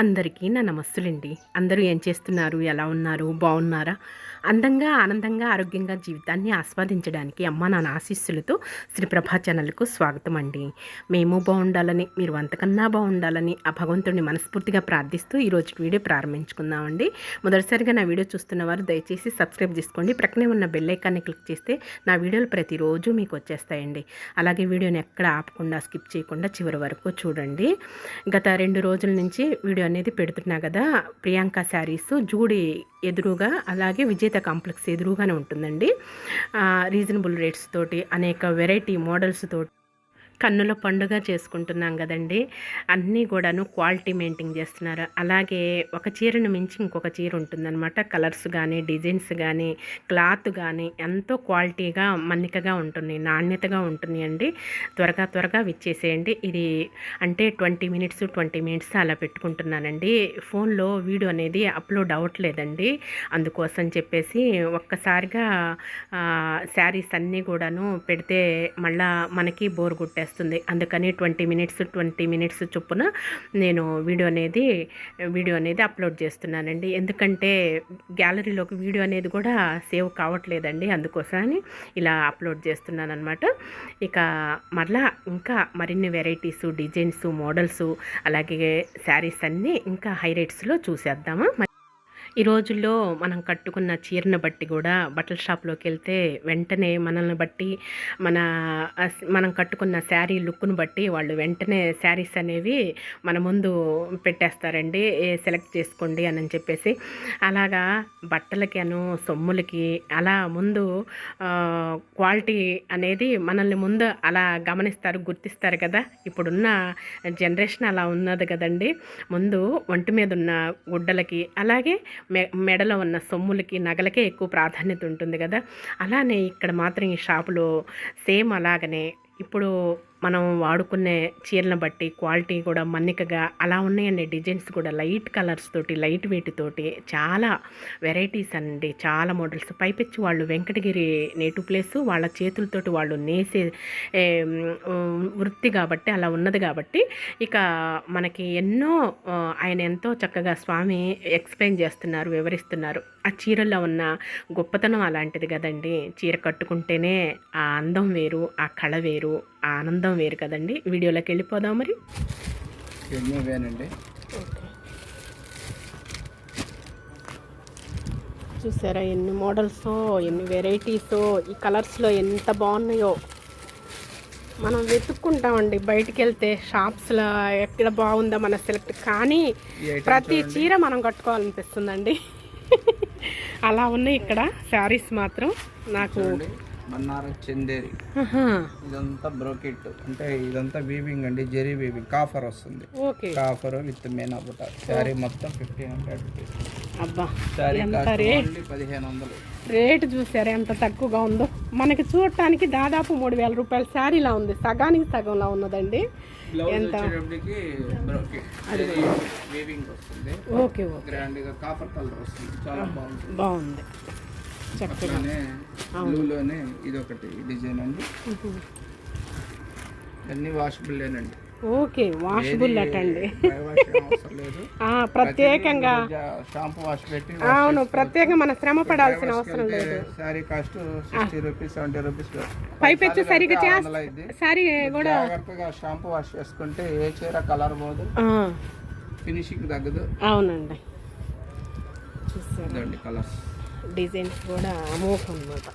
అందరికీ నా నమస్తులండి. అందరూ ఏం చేస్తున్నారు? ఎలా ఉన్నారు? బాగున్నారా? అందంగా ఆనందంగా ఆరోగ్యంగా జీవితాన్ని ఆస్వాదించడానికి అమ్మ నాన్న ఆశీస్సులతో శ్రీప్రభా ఛానల్కు స్వాగతం అండి. మేము బాగుండాలని మీరు అంతకన్నా బాగుండాలని ఆ భగవంతుడిని మనస్ఫూర్తిగా ప్రార్థిస్తూ ఈరోజు వీడియో ప్రారంభించుకుందామండి. మొదటిసారిగా నా వీడియో చూస్తున్న వారు దయచేసి సబ్స్క్రైబ్ చేసుకోండి. ప్రక్కనే ఉన్న బెల్లైకాన్ని క్లిక్ చేస్తే నా వీడియోలు ప్రతిరోజు మీకు వచ్చేస్తాయండి. అలాగే వీడియోని ఎక్కడ ఆపకుండా స్కిప్ చేయకుండా చివరి వరకు చూడండి. గత రెండు రోజుల నుంచి వీడియో అనేది పెడుతున్నా కదా ప్రియాంక శారీస్ జూడి ఎదురుగా అలాగే విజేత కాంప్లెక్స్ ఎదురుగానే ఉంటుందండి. రీజనబుల్ రేట్స్ తోటి అనేక వెరైటీ మోడల్స్ తోటి కన్నుల పండుగ చేసుకుంటున్నాం కదండి. అన్నీ కూడాను క్వాలిటీ మెయింటైన్ చేస్తున్నారు. అలాగే ఒక చీరను మించి ఇంకొక చీర ఉంటుందన్నమాట. కలర్స్ కానీ డిజైన్స్ కానీ క్లాత్ కానీ ఎంతో క్వాలిటీగా మన్నికగా ఉంటుంది. నాణ్యతగా ఉంటుంది అండి. త్వరగా త్వరగా విచ్చేసేయండి. ఇది అంటే ట్వంటీ మినిట్స్ ట్వంటీ మినిట్స్ అలా పెట్టుకుంటున్నానండి. ఫోన్లో వీడియో అనేది అప్లోడ్ అవ్వట్లేదండి. అందుకోసం చెప్పేసి ఒక్కసారిగా శారీస్ అన్నీ కూడాను పెడితే మళ్ళా మనకి బోర్ కొట్టేస్తుంది అందుకని ట్వంటీ మినిట్స్ ట్వంటీ మినిట్స్ చొప్పున నేను వీడియో అనేది వీడియో అనేది అప్లోడ్ చేస్తున్నానండి. ఎందుకంటే గ్యాలరీలోకి వీడియో అనేది కూడా సేవ్ కావట్లేదండి. అందుకోసమని ఇలా అప్లోడ్ చేస్తున్నాను అనమాట ఇక మరలా ఇంకా మరిన్ని వెరైటీస్ డిజైన్స్ మోడల్స్ అలాగే శారీస్ అన్నీ ఇంకా హైలైట్స్లో చూసేద్దామా? ఈ రోజుల్లో మనం కట్టుకున్న చీరను బట్టి కూడా బట్టల షాప్లోకి వెళ్తే వెంటనే మనల్ని బట్టి మన మనం కట్టుకున్న శారీ లుక్ను బట్టి వాళ్ళు వెంటనే శారీస్ అనేవి మన ముందు పెట్టేస్తారండి. సెలెక్ట్ చేసుకోండి అని చెప్పేసి. అలాగా బట్టలకి అను సొమ్ములకి అలా ముందు క్వాలిటీ అనేది మనల్ని ముందు అలా గమనిస్తారు గుర్తిస్తారు కదా. ఇప్పుడున్న జనరేషన్ అలా ఉన్నది కదండి. ముందు ఒంటి మీద ఉన్న గుడ్డలకి అలాగే మె మెడలో ఉన్న సొమ్ములకి నగలకే ఎక్కువ ప్రాధాన్యత ఉంటుంది కదా. అలానే ఇక్కడ మాత్రం ఈ షాపులో సేమ్ అలాగనే. ఇప్పుడు మనం వాడుకునే చీరలను బట్టి క్వాలిటీ కూడా మన్నికగా అలా ఉన్నాయండి డిజైన్స్ కూడా. లైట్ కలర్స్ తోటి లైట్ వెయిట్ తోటి చాలా వెరైటీస్ అండి. చాలా మోడల్స్. పైపెచ్చి వాళ్ళు వెంకటగిరి నేటివ్ ప్లేస్ వాళ్ళ చేతులతోటి వాళ్ళు నేసే వృత్తి కాబట్టి అలా ఉన్నది కాబట్టి ఇక మనకి ఎన్నో ఆయన ఎంతో చక్కగా స్వామి ఎక్స్ప్లెయిన్ చేస్తున్నారు వివరిస్తున్నారు. ఆ చీరల్లో ఉన్న గొప్పతనం అలాంటిది కదండి. చీర కట్టుకుంటేనే ఆ అందం వేరు ఆ కళ వేరు ఆ ఆనందం వేరు కదండి. వీడియోలోకి వెళ్ళిపోదాం మరి. ఇవేనండి చూసారా ఎన్ని మోడల్స్ ఎన్ని వెరైటీస్ ఈ కలర్స్లో ఎంత బాగున్నాయో. మనం వెతుక్కుంటామండి బయటికి వెళ్తే షాప్స్లో ఎక్కడ బాగుందో మన సెలెక్ట్. కానీ ప్రతి చీర మనం కట్టుకోవాలనిపిస్తుందండి. అలా ఉన్నాయి ఇక్కడ శారీస్ మాత్రం. నాకు మన్నారం చందేరి. ఇదంతా బ్రోకెట్. అంటే ఇదంతా వీవింగ్ అండి జెరీ వీవింగ్. కాఫర్ వస్తుంది. ఓకే. కాఫర్ విత్ మేనా బుట్ట శారీ మొత్తం ఫిఫ్టీన్ హండ్రెడ్ రూపీస్. అబ్బా శారీ ఎంత కాస్ట్ రే ఓన్లీ పదిహేను వందలు. రేటు చూసారా ఎంత తక్కువగా ఉందో? మనకి చూడటానికి దాదాపు మూడు వేల రూపాయల శారీలా ఉంది. సగానికి సగంలా ఉన్నదండి. బ్లౌజ్ ఎంత? Okay okay. బాగుంది. బ్లూలోనే ఇది ఒకటి డిజైన్ అండి. అన్ని వాషబుల్లేనండి ఓకే వాషబుల్ అటండి. డ్రై వాష్ లేదు. ఆ, ప్రత్యేకంగా. షాంపూ వాష్ పెట్టి అవును ప్రత్యేకంగా మన శ్రమ పడాల్సిన అవసరం లేదు. Sari cost sixty rupees seventy rupees పైపెచ్చు సరిగా అయింది శారీ కూడా జాగ్రత్తగా షాంపూ వాష్ చేసుకుంటే ఏ చీర కలర్ పోదు. ఫినిషింగ్ తగ్గదు. అవునండి. చూసారు? కలర్స్ డిజైన్స్ కూడా అమోఘం అనమాట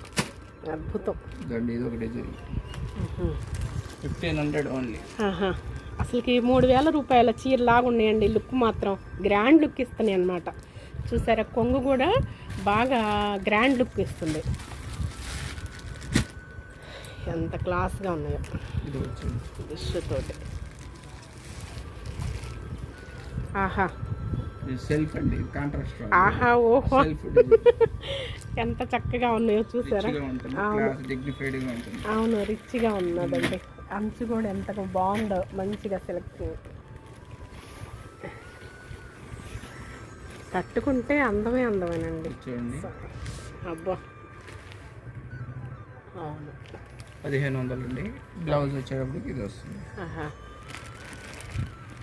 అద్భుతం. ఇదండి ఇది ఒక డిజైన్ ఉహు. Fifteen hundred only. ఆహా. అసలుకి మూడు వేల రూపాయల చీర లాగా ఉన్నాయండి లుక్ మాత్రం. గ్రాండ్ లుక్ ఇస్తున్నాయి అనమాట చూసారా కొంగు కూడా బాగా గ్రాండ్ లుక్ ఇస్తుంది. ఎంత క్లాస్గా ఉన్నాయో. డిష్ తోటి. ఆహా. సెల్ఫ్ అండి కాంట్రాస్ట్ ఆహా ఓహో. ఎంత చక్కగా ఉన్నాయో చూసారా? ఉంటుంది అవును. రిచ్గా ఉన్నదండి. అంచు కూడా ఎంత బాగుందో మంచిగా సెలెక్ట్ కట్టుకుంటే అందమే అందమేనండి. అబ్బా. అవును. పదిహేను వందలు అండి బ్లౌజ్ వచ్చేటప్పటికి ఇది వస్తుంది. ఆహా.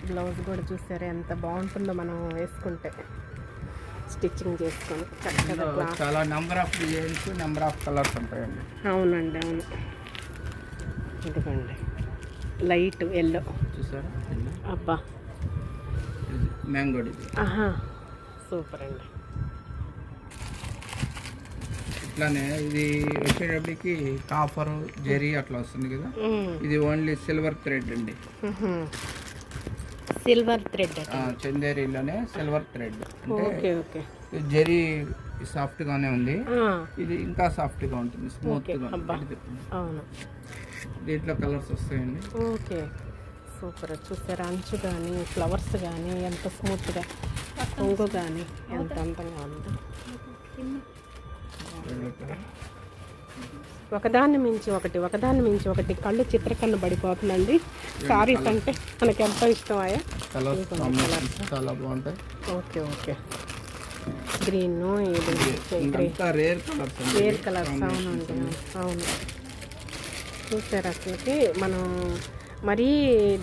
బ్లౌజ్ కూడా చూసారా? ఎంత బాగుంటుందో మనం వేసుకుంటే. స్టిచ్చింగ్ చేసుకొని చక్కగా చాలా number of designs number of colours ఉంటాయండి. అవునండి అవును. ఇదిగోండి. లైట్ ఎల్లో చూసారా? అబ్బా. మ్యాంగో డిజైన్ ఆహా. సూపర్ అండి. ఇట్లానే ఇది వచ్చేటప్పటికి కాఫర్ జెరీ అట్లా వస్తుంది కదా. ఇది ఓన్లీ సిల్వర్ థ్రెడ్ అండి. Silver thread చందేరీలోనే silver thread. Okay okay. Zari soft గానే ఉంది ఇది ఇంకా సాఫ్ట్గా ఉంటుంది స్మూత్ ఓకే, గా అబ్బా. ఉంటుంది. అవును. దీంట్లో కలర్స్ వస్తాయండి. ఓకే. సూపర్ చూసారా? అంచు కానీ ఫ్లవర్స్ కానీ ఎంత స్మూత్గా. కొంగు కానీ ఎంత అందంగా ఉందో. ఒకదాన్ని మించి ఒకటి ఒకదాన్ని మించి ఒకటి. కళ్ళు చిత్రకన్ను పడిపోతుందండి. సారీస్ అంటే మనకి ఎంతో చాలా బాగుంటాయి. Okay okay. Green rare colours colours అవునండి అవును. చూసారు అసలుకి మనం మరీ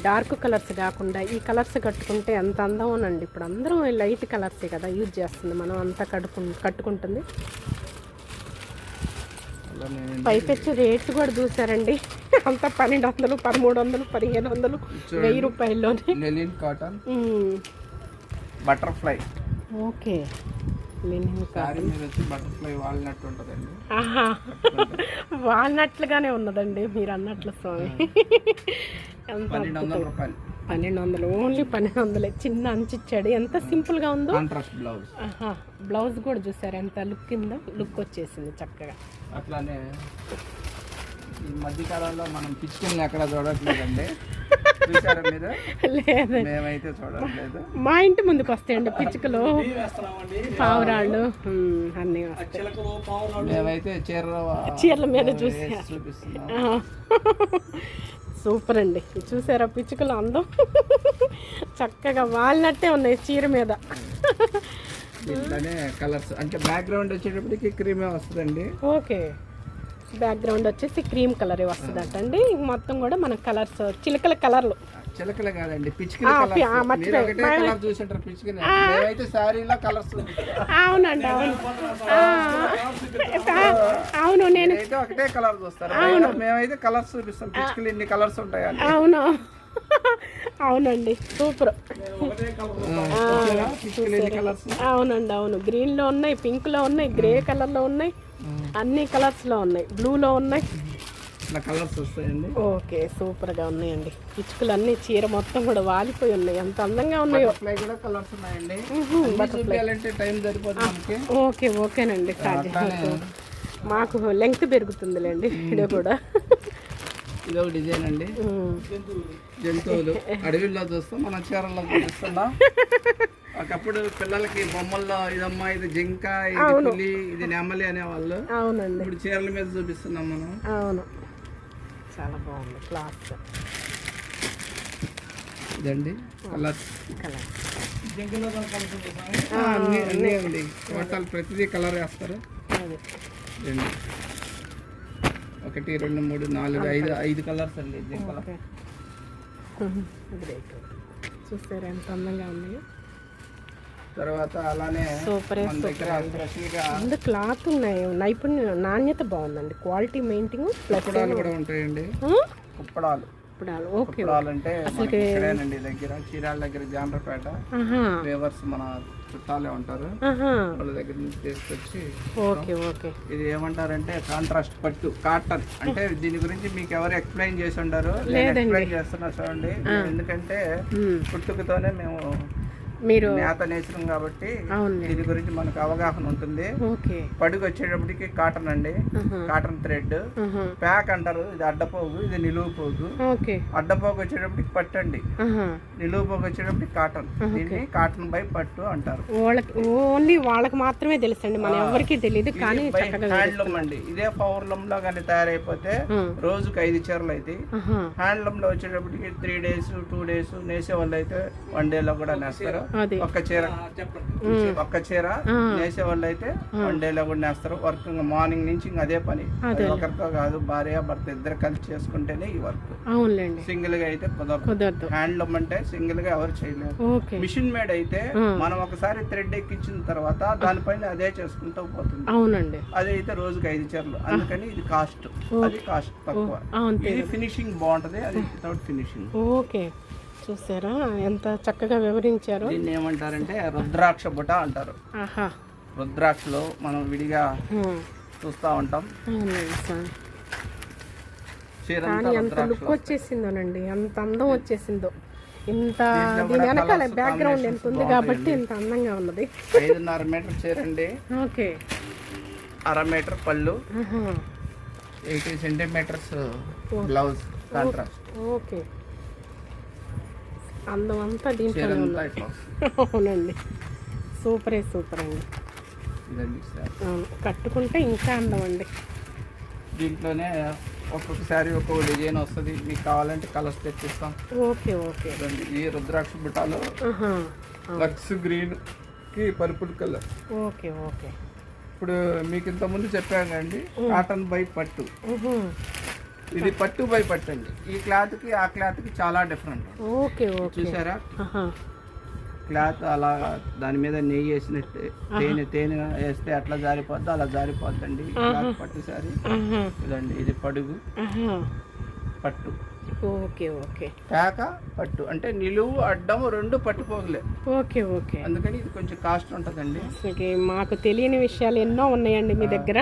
డార్క్ కలర్స్ కాకుండా ఈ కలర్స్ కట్టుకుంటే ఎంత అందమోనండి ఇప్పుడు అందరం లైట్ కలర్సే కదా యూజ్ చేస్తుంది. మనం అంతా కట్టుకు కట్టుకుంటుంది. పైపెచ్చు రేట్స్ కూడా చూసారండి అంతా పన్నెండు వందలు పదమూడు వందలు పదిహేను వందలు వెయ్యి రూపాయల్లోనే. Linen cotton. Butterfly. Okay. Butterfly ఉంటుందండి. ఆహా. వాళ్ళనట్లుగానే ఉన్నదండి మీరు అన్నట్లు స్వామి పన్నెండు వందల రూపాయలు. పన్నెండు వందలు ఓన్లీ పన్నెండు వందలే చిన్న అంచు ఇచ్చాడు. ఎంత సింపుల్గా ఉందో. Contrast blouse. బ్లౌజ్ కూడా చూసారు ఎంత లుక్ ఉందో? లుక్ వచ్చేసింది చక్కగా. అట్లానే ఈ మధ్య కాలంలో మనం పిచ్చుకల్ని ఎక్కడ చూడట్లేదండి. చూసారా మీరు? లేదు. మేమైతే చూడట్లేదు. మా ఇంటి ముందుకు వస్తాయండి పిచ్చుకలు. పావురాళ్ళు. అన్నీ వస్తాయి. మేమైతే చీర చీరల మీద చూసి. సూపర్ అండి. చూసారా పిచ్చుకలు అందం? చక్కగా వాలినట్టే ఉన్నాయి చీర మీద. కలర్స్ అంటే బ్యాక్గ్రౌండ్ వచ్చేటప్పటికి క్రీమే వస్తుందండి. ఓకే. బ్యాక్గ్రౌండ్ వచ్చేసి క్రీమ్ కలర్ వస్తుందట అండి మొత్తం కూడా మన కలర్స్ చిలకల కలర్లు. చిలకలు కాదండి అవునండి అవును. అవును నేను ఒకటే కలర్ చూస్తారు. మేమైతే కలర్స్ చూపిస్తాం. పిచ్చుకలు ఇన్ని కలర్స్ ఉంటాయని. అవును. అవునండి సూపర్. అవునండి అవును. గ్రీన్లో ఉన్నాయి పింక్లో ఉన్నాయి గ్రే కలర్లో ఉన్నాయి. అన్ని కలర్స్లో ఉన్నాయి. బ్లూలో ఉన్నాయి. ఇట్లా కలర్స్ వస్తాయండి. ఓకే సూపర్గా ఉన్నాయండి. పిచ్చుకలు అన్ని చీర మొత్తం కూడా వాలిపోయి ఉన్నాయి. ఎంత అందంగా ఉన్నాయో. బటర్ఫ్లై కూడా కలర్స్ ఉన్నాయండి. చూపించాలంటే టైం సరిపోతుంది ఓకే ఓకేనండి మాకు లెంగ్త్ పెరుగుతుందిలేండి వీడియో కూడా. ఇది డిజైన్ అండి. జంతువులు. అడవిలో చూస్తాం మనం చీరల్లో చూపిస్తున్నాం ఒకప్పుడు పిల్లలకి బొమ్మల్లో ఇదమ్మా ఇది జింక ఇది పులి ఇది నెమలి అనేవాళ్ళు. అవునండి. ఇప్పుడు చీరల మీద చూపిస్తున్నాం మనం. అవును. చాలా బాగుంది క్లాత్. ఇదండి కలర్స్ కలర్. అన్ని అన్నీ అండి. టోటల్ ప్రతిదీ కలర్ వేస్తారు. రెండు. ఒకటి రెండు మూడు నాలుగు ఐదు ఐదు కలర్స్ అండి చూసారా ఎంత అందంగా ఉన్నాయో తర్వాత అలానే సూపర్ అందు క్లాత్ ఉన్నాయి. నైపుణ్యం నాణ్యత బాగుందండి. క్వాలిటీ మెయింటింగ్ కుప్పడాలు కూడా ఉంటాయండి. కుప్పడాలు. ఓకే అంటే ఇక్కడేనండి దగ్గర. చీరాల దగ్గర జాండ్రపేట. ఆహా. వేవర్స్ మన చుట్టాలే ఉంటారు. వాళ్ళ దగ్గర నుంచి తీసుకొచ్చి ఓకే ఓకే. ఇది ఏమంటారంటే కాంట్రాస్ట్ పట్టు కాటన్ అంటే దీని గురించి మీకు ఎవరు ఎక్స్ప్లెయిన్ చేసి ఉండరు. నేను ఎక్స్ప్లెయిన్ చేస్తున్నా చూడండి. ఎందుకంటే. పుట్టుకతోనే మేము మీరు నేత నేసినాం కాబట్టి దీని గురించి మనకు అవగాహన ఉంటుంది. ఓకే. పడుగు వచ్చేటప్పటికి కాటన్ అండి. Cotton thread. ప్యాక్ అంటారు. ఇది అడ్డపోగు ఇది నిలువు పోగు. ఓకే. అడ్డపోగు వచ్చేటప్పటికి పట్టండి ఆహా. నిలువు పోగు వచ్చేటప్పటికి కాటన్. దీన్ని కాటన్ బై పట్టు అంటారు. వాళ్ళకి ఓన్లీ వాళ్ళకి మాత్రమే తెలుసండి. మన ఎవరికి తెలియదు కానీ హ్యాండ్లూమ్ అండి. ఇదే పౌర్లం లో కానీ తయారైపోతే. రోజుకి ఐదు చీరలు అయితే. హ్యాండ్లూమ్లో వచ్చేటప్పటికి త్రీ డేస్ టూ డేస్ నేసే వాళ్ళు అయితే వన్ డే లో కూడా నేస్తారు. ఒక్క చీర. ఒక్క చీర నేసే వాళ్ళు అయితే వన్ డేలో కూడా నేస్తారు వర్క్ ఇంకా మార్నింగ్ నుంచి ఇంకా అదే పని. అది. ఒకరితో కాదు భార్య భర్త ఇద్దరు కలిసి చేసుకుంటేనే ఈ వర్క్. సింగిల్గా అయితే కుదరదు. హ్యాండ్లూమ్ అంటే సింగిల్గా ఎవరు చేయలేరు. ఓకే. మిషన్ మేడ్ అయితే మనం ఒకసారి థ్రెడ్ ఎక్కించిన తర్వాత దానిపైన అదే చేసుకుంటూ పోతుంది. అవునండి. అదే అయితే రోజుకి ఐదు చీరలు. అందుకని ఇది కాస్ట్. అది కాస్ట్ తక్కువ. ఇది ఫినిషింగ్ బాగుంటది అది వితౌట్ ఫినిషింగ్. ఓకే. చూసారా? ఎంత చక్కగా వివరించారు. దీన్ని ఏమంటారంటే రుద్రాక్ష బుట అంటారు. ఆహా. రుద్రాక్షలో మనం విడిగా. చూస్తూ ఉంటాం. కానీ ఎంత లుక్ వచ్చేసిందోనండి. ఎంత అందం వచ్చేసిందో. ఇంత దీని వెనకాల బ్యాక్గ్రౌండ్ ఎంత ఉంది కాబట్టి ఇంత అందంగా ఉన్నది. ఐదున్నర మీటర్ చీర అండి ఓకే. అర మీటర్ పళ్ళు. Eighty centimetres blouse contrast. Okay. అందం అంతా దీంట్లో వస్తుంది. అవునండి. సూపరే సూపర్ అండి అవును కట్టుకుంటే ఇంకా అందం అండి దీంట్లోనే ఒక్కొక్క శారీ ఒక్కొక్క డిజైన్ వస్తుంది. మీకు కావాలంటే కలర్స్ తెచ్చిస్తాం. Okay okay. ఈ రుద్రాక్ష బుట్టాలో ఆహా. లక్స్ గ్రీన్కి పర్పుల్ కలర్. Okay okay. ఇప్పుడు మీకు ఇంత ముందు చెప్పాను అండి కాటన్ బై పట్టు. ఇది పట్టు బై పట్టు అండి. ఈ క్లాత్కి ఆ క్లాత్కి చాలా డిఫరెంట్ ఓకే ఓకే. చూసారా. క్లాత్ అలా దాని మీద నెయ్యి వేసినట్టు తేనె తేనె వేస్తే అట్లా జారిపోద్ది? అలా జారిపోద్దండి. పట్టు సారీ. ఇదండి ఇది పడుగు. పట్టు. Okay okay. పేక పట్టు. అంటే నిలువు అడ్డం రెండు పట్టుకోగలే ఓకే ఓకే. అందుకని ఇది కొంచెం కాస్ట్ ఉంటుందండి. అసలుకి మాకు తెలియని విషయాలు ఎన్నో ఉన్నాయండి మీ దగ్గర.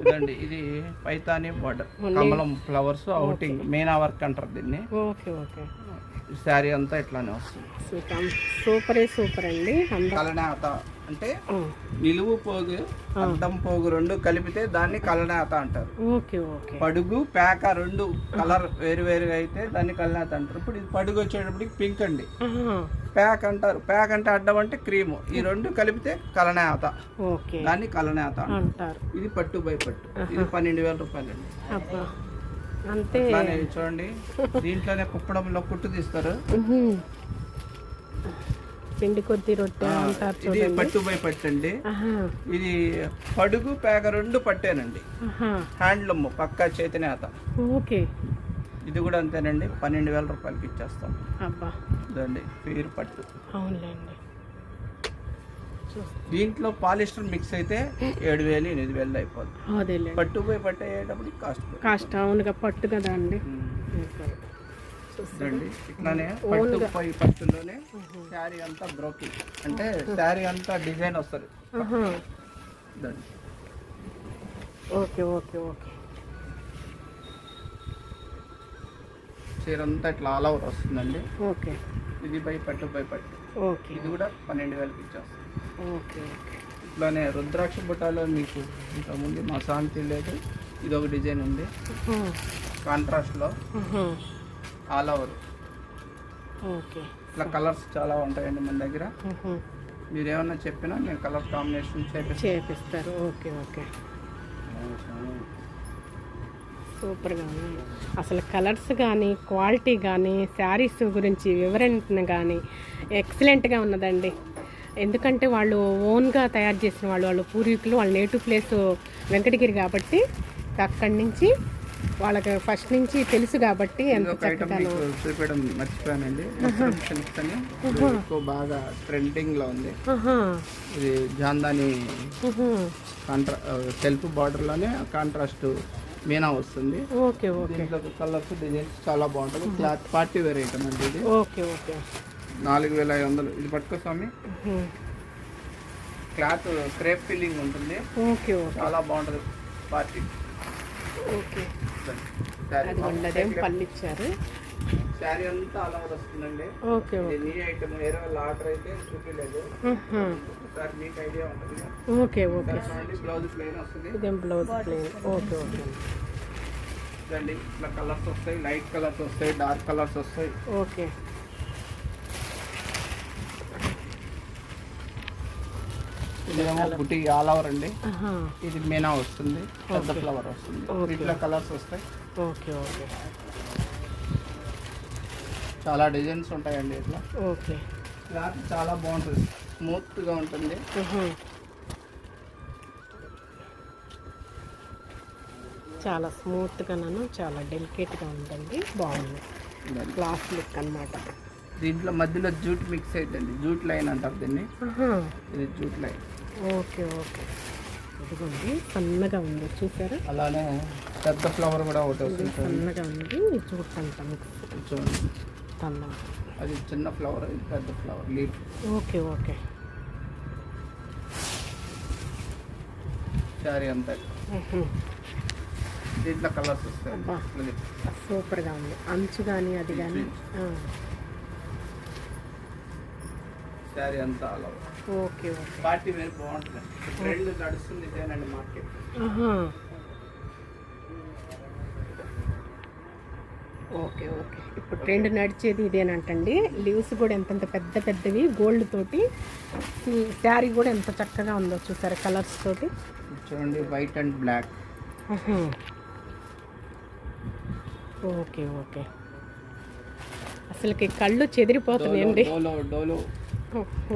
ఇదండి ఇది పైతాని బార్డర్ కమలం ఫ్లవర్స్ అవుటింగ్ మీనా వర్క్ అంటారు దీన్ని. Okay okay. శారీ అంతా ఇట్లానే వస్తుంది. సూపర్ సూపరే సూపర్ అండి అందం కలనేత అంటే నిలువు పోగు అడ్డం పోగు రెండు కలిపితే దాన్ని కలనేత అంటారు. పడుగు పేక రెండు కలర్ వేరు వేరుగా అయితే దాన్ని కలనేత అంటారు. ఇప్పుడు ఇది పడుగు వచ్చేటప్పటికి పింక్ అండి. ప్యాక్ అంటారు. ప్యాక్ అంటే అడ్డం అంటే క్రీము. ఈ రెండు కలిపితే కలనేత దాన్ని కలనేత అంటారు. ఇది పట్టు బై పట్టు. ఇది పన్నెండు వేల రూపాయలు అండి అంతే. చూడండి. దీంట్లోనే కుప్పడంలో కుట్టు తీస్తారు. పిండి కొద్ది రొట్టె అంటారు ఇది పట్టు బై పట్టు అండి. ఇది పడుగు పేక రెండు పట్టేనండి. హ్యాండ్లూమ్ పక్కా చేతినేత ఓకే. ఇది కూడా అంతేనండి పన్నెండు వేల రూపాయలకి ఇచ్చేస్తాం. ఇదండి పీరు పట్టు. అవునులేండి. దీంట్లో పాలిస్టర్ మిక్స్ అయితే ఏడు వేలు ఎనిమిది వేలు అయిపోద్ది. అదేలేండి. పట్టు పోయి పట్టు అయ్యేటప్పటికి కాస్ట్ కాస్ట్ అవునుగా పట్టు కదా అండి. ఇదండి ఇట్లానే పట్టు పై పట్టులోనే శారీ అంతా బ్రోకింగ్ అంటే శారీ అంతా డిజైన్ వస్తుంది. Okay okay okay. చీర అంతా ఇట్లా ఆల్ ఓవర్ వస్తుందండి. ఓకే. ఇది పై పట్టు పై పట్టు. ఓకే. ఇది కూడా పన్నెండు వేలకి ఇచ్చేస్తాం. Okay okay. ఇట్లానే రుద్రాక్ష బుట్టాలో మీకు ఇంతకుముందు మా శాంతి లేదు. ఇది ఒక డిజైన్ ఉంది. కాంట్రాస్ట్లో. All over. ఓకే. ఇట్లా కలర్స్ చాలా ఉంటాయండి మన దగ్గర. మీరు ఏమన్నా చెప్పినా నేను కలర్ కాంబినేషన్ చేపిస్తాను చేపిస్తారు. Okay okay. సూపర్గా అసలు కలర్స్ కానీ క్వాలిటీ కానీ శారీస్ గురించి వివరణ కానీ ఎక్సలెంట్గా ఉన్నదండి. ఎందుకంటే వాళ్ళు ఓన్గా తయారు చేసిన వాళ్ళు వాళ్ళు పూర్వీకులు వాళ్ళ నేటివ్ ప్లేస్ వెంకటగిరి కాబట్టి అక్కడి నుంచి వాళ్ళకి ఫస్ట్ నుంచి తెలుసు కాబట్టి ఎంత చక్కగానో. చూపించడం మర్చిపోయానండి. ఎక్కువ బాగా ట్రెండింగ్లో ఉంది. ఇది జాందాని. కాంట్రా సెల్ఫ్ బార్డర్లోనే కాంట్రాస్ట్ మీనా వస్తుంది. Okay okay. దీంట్లో కలర్స్ డిజైన్స్ చాలా బాగుంటుంది క్లాత్ పార్టీ వేర్ ఐటమ్ అండి ఇది. Okay okay. నాలుగు వేల ఐదు వందలు. ఇది పట్టుకో స్వామి. క్లాత్ క్రేప్ ఫిల్లింగ్ ఉంటుంది. Okay okay. చాలా బాగుంటుంది. Party okay. అది ఉండదేం పళ్ళు ఇచ్చారు శారీ అంతా అలా వస్తుందండి. ఓకే నీ ఐటమ్ వేరే వాళ్ళ ఆర్డర్ అయితే చూపించలేదు. ఒకసారి మీకు ఐడియా ఉంటుంది. Okay okay. బ్లౌజ్ ప్లెయిన్ వస్తుంది. ఇదేం బ్లౌజ్ ప్లేన్ ఓకే ఓకే. ఇట్లా కలర్స్ వస్తాయి లైట్ కలర్స్ వస్తాయి డార్క్ కలర్స్ వస్తాయి. ఓకే. ఇదేమో ఆల్ ఓవర్ అండి. ఇది మీనా వస్తుంది పెద్ద ఫ్లవర్ వస్తుంది. ఇట్లా కలర్స్ వస్తాయి. Okay okay. చాలా డిజైన్స్ ఉంటాయండి ఇట్లా. ఓకే. క్లాత్ చాలా బాగుంటుంది. స్మూత్గా ఉంటుంది. చాలా స్మూత్గాను చాలా డెలికేట్గా ఉందండి. బాగుంది. గ్లాస్ లుక్ అన్నమాట. దీంట్లో మధ్యలో జూట్ మిక్స్ అవుతుంది జూట్ లైన్ అంటారు దీన్ని. ఇది జూట్ లైన్. Okay okay. ఇదిగోండి సన్నగా ఉంది చూసారా? అలానే పెద్ద ఫ్లవర్ కూడా ఒకటి వస్తుంది. సన్నగా ఉంది చూడండి తన్నం అది చిన్న ఫ్లవర్ ఇది పెద్ద flower leaf. Okay okay. Sari అంతా. దీంట్లో కలర్స్ వస్తాయి. సూపర్గా ఉంది. అంచు కానీ అది కానీ శారీ అంతా అలా. Okay okay. పార్టీ వేర్ బాగుంటుంది ట్రెండ్ నడుస్తుంది ఇదేనండి మార్కెట్. Okay okay. ఇప్పుడు ట్రెండ్ నడిచేది ఇదేనంటండి. లీవ్స్ కూడా ఎంతంత పెద్ద పెద్దవి గోల్డ్ తోటి శారీ కూడా ఎంత చక్కగా ఉందో చూసారా కలర్స్ తోటి? చూడండి white and black. Okay okay. అసలుకి కళ్ళు చెదిరిపోతున్నాయండి. డోలో డోలో.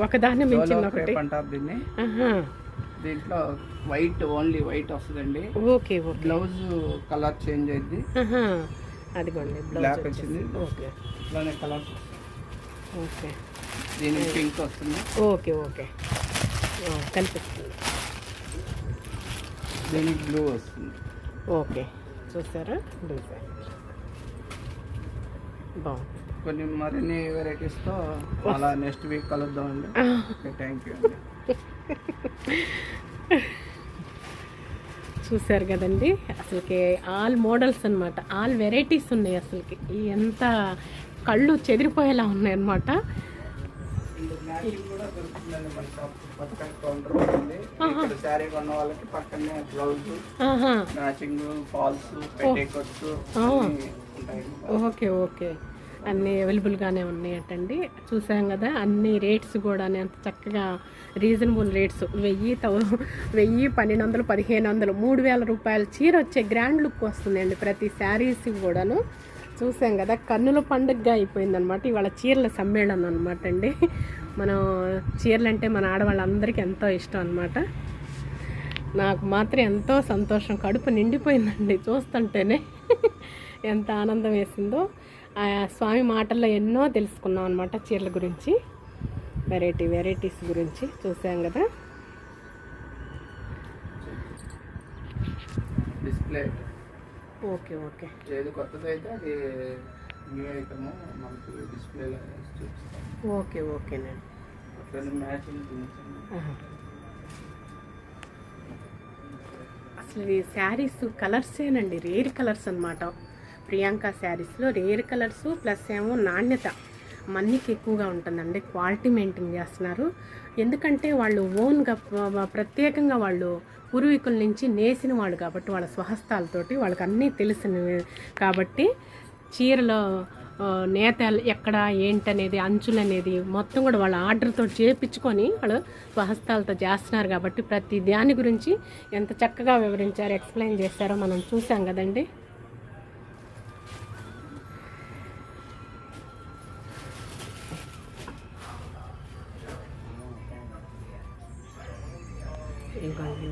ఒకదాన్ని మించింది ఒకటి. అంటారు దీన్ని. దీంట్లో వైట్ ఓన్లీ వైట్ వస్తుందండి. Okay okay. Blouse colour change అయింది. అదిగోండి బ్లాక్ వచ్చింది. ఓకే. ఇట్లానే కలర్స్ ఓకే. దీనికి పింక్ వస్తుంది. Okay okay. కనిపిస్తుంది. దీనికి బ్లూ వస్తుంది. ఓకే. చూసారా? డిజైన్ బాగుంది. కొన్ని మరిన్ని వెరైటీస్తో అలా నెక్స్ట్ వీక్ కలుద్దామండి. ఓకే థ్యాంక్ యూ అండి. చూసారు కదండి అసలుకి ఆల్ మోడల్స్ అన్నమాట. ఆల్ వెరైటీస్ ఉన్నాయి అసలుకి. ఎంత కళ్ళు చెదిరిపోయేలా ఉన్నాయి ఉంటాయి ఓకే ఓకే. అన్నీ అవైలబుల్గానే ఉన్నాయటండి. చూసాం కదా అన్ని రేట్స్ కూడా అంత చక్కగా రీజనబుల్ రేట్స్ వెయ్యి తౌ వెయ్యి పన్నెండు వందలు పదిహేను వందలు మూడు వేల రూపాయల చీర వచ్చే గ్రాండ్ లుక్ వస్తుందండి ప్రతి శారీస్ కూడాను. చూసాం కదా కన్నుల పండుగగా అయిపోయిందనమాట ఇవాళ చీరల సమ్మేళనం అనమాట అండి మనం చీరలు అంటే మన ఆడవాళ్ళందరికీ ఎంతో ఇష్టం అనమాట నాకు మాత్రం ఎంతో సంతోషం. కడుపు నిండిపోయిందండి చూస్తుంటేనే. ఎంత ఆనందం వేసిందో. స్వామి మాటల్లో ఎన్నో తెలుసుకున్నాం అనమాట చీరల గురించి. వెరైటీ వెరైటీస్ గురించి చూసాం కదా. Display okay okay. ఏది అది న్యూ ఐటమ్ మనకి డిస్ప్లేలో చూపిస్తాం. ఓకే ఓకేనండి. అసలు ఈ శారీస్ కలర్సేనండి రేర్ కలర్స్ అన్నమాట. ప్రియాంక శారీస్లో రేర్ కలర్స్ ప్లస్ ఏమో నాణ్యత. మన్నికి ఎక్కువగా ఉంటుందండి. క్వాలిటీ మెయింటైన్ చేస్తున్నారు. ఎందుకంటే వాళ్ళు ఓన్గా ప్రత్యేకంగా వాళ్ళు పూర్వీకుల నుంచి నేసిన వాళ్ళు కాబట్టి వాళ్ళ స్వహస్తాలతోటి వాళ్ళకి అన్నీ తెలిసినవి కాబట్టి చీరలో నేత ఎక్కడ ఏంటనేది అంచులు అనేది మొత్తం కూడా వాళ్ళ ఆర్డర్తో చేపించుకొని వాళ్ళు స్వహస్తాలతో చేస్తున్నారు కాబట్టి ప్రతి దాని గురించి ఎంత చక్కగా వివరించారు ఎక్స్ప్లెయిన్ చేశారో మనం చూసాం కదండి.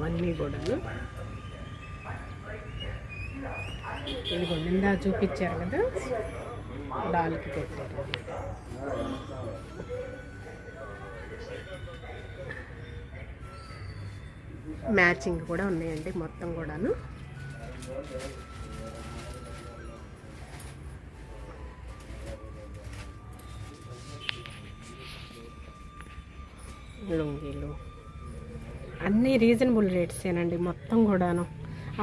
ఇదిగోండి ఇవన్నీ కూడాను. ఇదిగోండి నిందా చూపించారు కదా? డాల్కి పెట్టారు. మ్యాచింగ్ కూడా ఉన్నాయండి మొత్తం కూడాను. లుంగీలు అన్నీ రీజనబుల్ రేట్సేనండి మొత్తం కూడాను.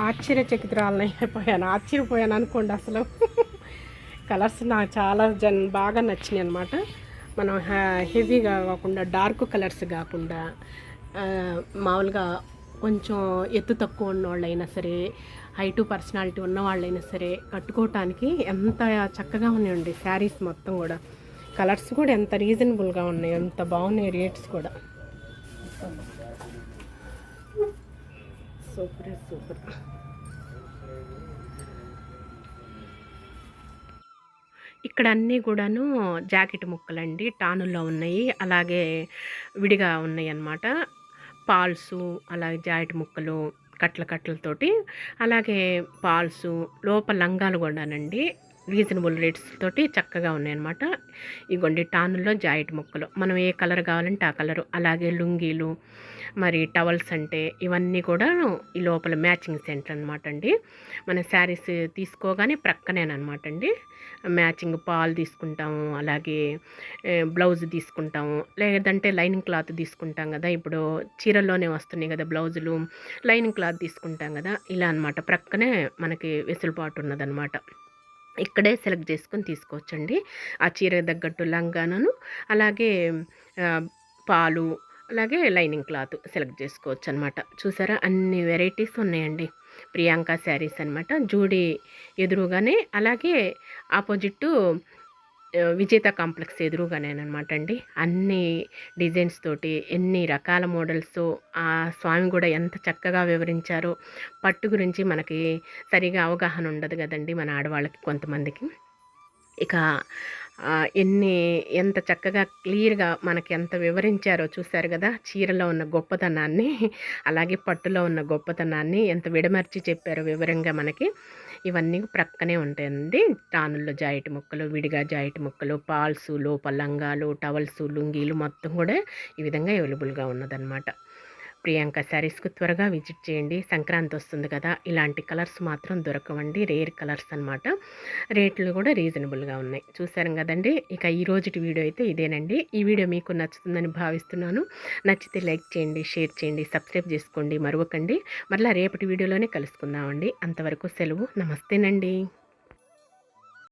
ఆశ్చర్యచకితురాలని అయిపోయాను ఆశ్చర్యపోయాను అనుకోండి అసలు. కలర్స్ నాకు చాలా జన్ బాగా నచ్చినాయి అనమాట మనం హెవీగా కాకుండా డార్క్ కలర్స్ కాకుండా మామూలుగా కొంచెం ఎత్తు తక్కువ ఉన్న వాళ్ళైనా సరే హైటు పర్సనాలిటీ ఉన్న వాళ్ళైనా సరే కట్టుకోవటానికి ఎంత చక్కగా ఉన్నాయండి శారీస్ మొత్తం కూడా. కలర్స్ కూడా ఎంత రీజనబుల్గా ఉన్నాయి ఎంత బాగున్నాయి రేట్స్ కూడా. సూపర్ సూపర్ ఇక్కడ అన్నీ కూడాను జాకెట్ ముక్కలండి టానుల్లో ఉన్నాయి అలాగే విడిగా ఉన్నాయి అన్నమాట. పాల్సు అలాగే జాకెట్ ముక్కలు కట్ల కట్టలతోటి అలాగే పాల్సు లోపల లంగాలు కూడానండి రీజనబుల్ రేట్స్ తోటి చక్కగా ఉన్నాయన్నమాట ఇగోండి టానుల్లో జాకెట్ ముక్కలు. మనం ఏ కలర్ కావాలంటే ఆ కలరు అలాగే లుంగీలు మరి టవల్స్ అంటే ఇవన్నీ కూడా ఈ లోపల మ్యాచింగ్ సెంటర్ అనమాట అండి. మన శారీస్ తీసుకోగానే ప్రక్కనేనమాట అండి. మ్యాచింగ్ పాలు తీసుకుంటాము అలాగే బ్లౌజ్ తీసుకుంటాము లేదంటే లైనింగ్ క్లాత్ తీసుకుంటాం కదా. ఇప్పుడు చీరల్లోనే వస్తున్నాయి కదా బ్లౌజులు లైనింగ్ క్లాత్ తీసుకుంటాం కదా. ఇలా అనమాట ప్రక్కనే మనకి వెసులుబాటు ఉన్నదనమాట ఇక్కడే సెలెక్ట్ చేసుకొని తీసుకోవచ్చండి. ఆ చీర తగ్గట్టు లంగానను అలాగే పాలు అలాగే లైనింగ్ క్లాత్ సెలెక్ట్ చేసుకోవచ్చు అనమాట చూసారా? అన్ని వెరైటీస్ ఉన్నాయండి. ప్రియాంక శారీస్ అనమాట. జూడి ఎదురుగానే అలాగే ఆపోజిట్ విజేత కాంప్లెక్స్ ఎదురుగానే అనమాట అండి. అన్ని డిజైన్స్ తోటి ఎన్ని రకాల మోడల్స్ ఆ స్వామి కూడా ఎంత చక్కగా వివరించారో పట్టు గురించి మనకి సరిగా అవగాహన ఉండదు కదండి మన ఆడవాళ్ళకి కొంతమందికి. ఇక ఎన్ని ఎంత చక్కగా క్లియర్గా మనకి ఎంత వివరించారో చూశారు కదా? చీరలో ఉన్న గొప్పతనాన్ని అలాగే పట్టులో ఉన్న గొప్పతనాన్ని ఎంత విడమర్చి చెప్పారో వివరంగా మనకి ఇవన్నీ ప్రక్కనే ఉంటాయండి. టానుల్లో జాయిట్ ముక్కలు విడిగా జాయిట్ ముక్కలు పాల్స్ లోపల టవల్సు టవల్స్ లుంగీలు మొత్తం కూడా ఈ విధంగా అవైలబుల్గా ఉన్నదన్నమాట. ప్రియాంక శారీస్కు త్వరగా విజిట్ చేయండి. సంక్రాంతి వస్తుంది కదా ఇలాంటి కలర్స్ మాత్రం దొరకవండి. రేర్ కలర్స్ అన్నమాట. రేట్లు కూడా రీజనబుల్గా ఉన్నాయి. చూసారు కదండి ఇక ఈ రోజుటి వీడియో అయితే ఇదేనండి. ఈ వీడియో మీకు నచ్చుతుందని భావిస్తున్నాను. నచ్చితే లైక్ చేయండి షేర్ చేయండి సబ్స్క్రైబ్ చేసుకోండి మరవకండి మరలా రేపటి వీడియోలోనే కలుసుకుందామండి. అంతవరకు సెలవు. నమస్తేనండి.